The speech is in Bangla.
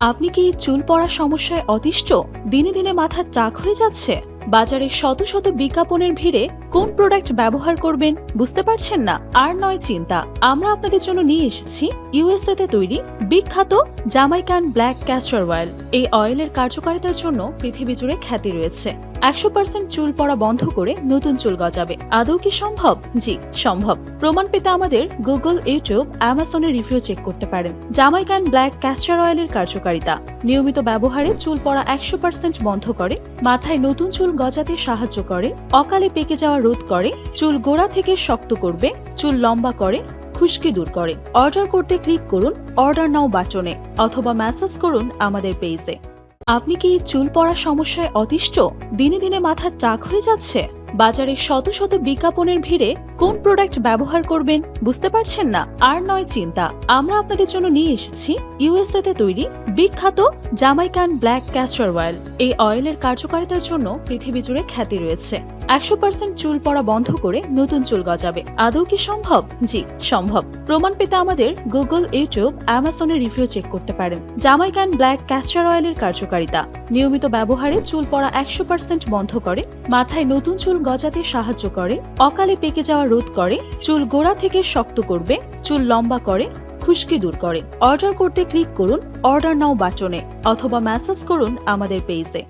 আপনি কি চুল পড়ার সমস্যায় অতিষ্ঠ? দিনে দিনে মাথা চাক হয়ে যাচ্ছে। বাজারে শত শত বিজ্ঞাপনের ভিড়ে কোন প্রোডাক্ট ব্যবহার করবেন বুঝতে পারছেন না? আর নয় চিন্তা, আমরা আপনাদের জন্য নিয়ে এসেছি ইউএসএ তে তৈরি বিখ্যাত জামাইকান ব্ল্যাক ক্যাস্টর অয়েল এই অয়েলের কার্যকারিতার জন্য পৃথিবী জুড়ে খ্যাতি রয়েছে। একশো পার্সেন্ট চুল পড়া বন্ধ করে নতুন চুল গজাবে। আদৌ কি সম্ভব? জি, সম্ভব। প্রমাণ পেতে আমাদের গুগল ইউটিউব অ্যামাজনের রিভিউ চেক করতে পারেন। জামাইকান ব্ল্যাক ক্যাস্টর অয়েলের কার্যকারিতা। নিয়মিত ব্যবহারে চুল পড়া একশো পার্সেন্ট বন্ধ করে, মাথায় নতুন চুল গজাতে সাহায্য করে, অকালে পেকে যাওয়া রোধ করে, চুল গোড়া থেকে শক্ত করবে, চুল লম্বা করে, খুশকি দূর করে। অর্ডার করতে ক্লিক করুন, অর্ডার নাও বাটনে, অথবা মেসেজ করুন আমাদের পেজে। আপনি কি চুল পড়ার সমস্যায় অতিষ্ঠ? দিনে দিনে মাথার চাক হয়ে যাচ্ছে। বাজারে শত শত বিজ্ঞাপনের ভিড়ে কোন প্রোডাক্ট ব্যবহার করবেন বুঝতে পারছেন না? আর নয় চিন্তা, আমরা আপনাদের জন্য নিয়ে এসেছি ইউএসএ তে তৈরি বিখ্যাত জামাইকান ব্ল্যাক ক্যাস্টর অয়েল এই অয়েলের কার্যকারিতার জন্য পৃথিবী জুড়ে খ্যাতি রয়েছে। একশো পার্সেন্ট চুল পড়া বন্ধ করে নতুন চুল গজাবে। আদৌ কি সম্ভব? জি, সম্ভব। প্রমাণ পেতে আমাদের গুগল ইউটিউব অ্যামাজনের রিভিউ চেক করতে পারেন। জামাইকান ব্ল্যাক ক্যাস্টার অয়েলের কার্যকারিতা। নিয়মিত ব্যবহারে চুল পড়া একশো পার্সেন্ট বন্ধ করে, মাথায় নতুন চুল গজাতে সাহায্য করে, অকালে পেকে যাওয়া রোধ করে, চুল গোড়া থেকে শক্ত করবে, চুল লম্বা করে, খুশকি দূর করে। অর্ডার করতে ক্লিক করুন অর্ডার নাও বাটনে, অথবা মেসেজ করুন আমাদের পেজে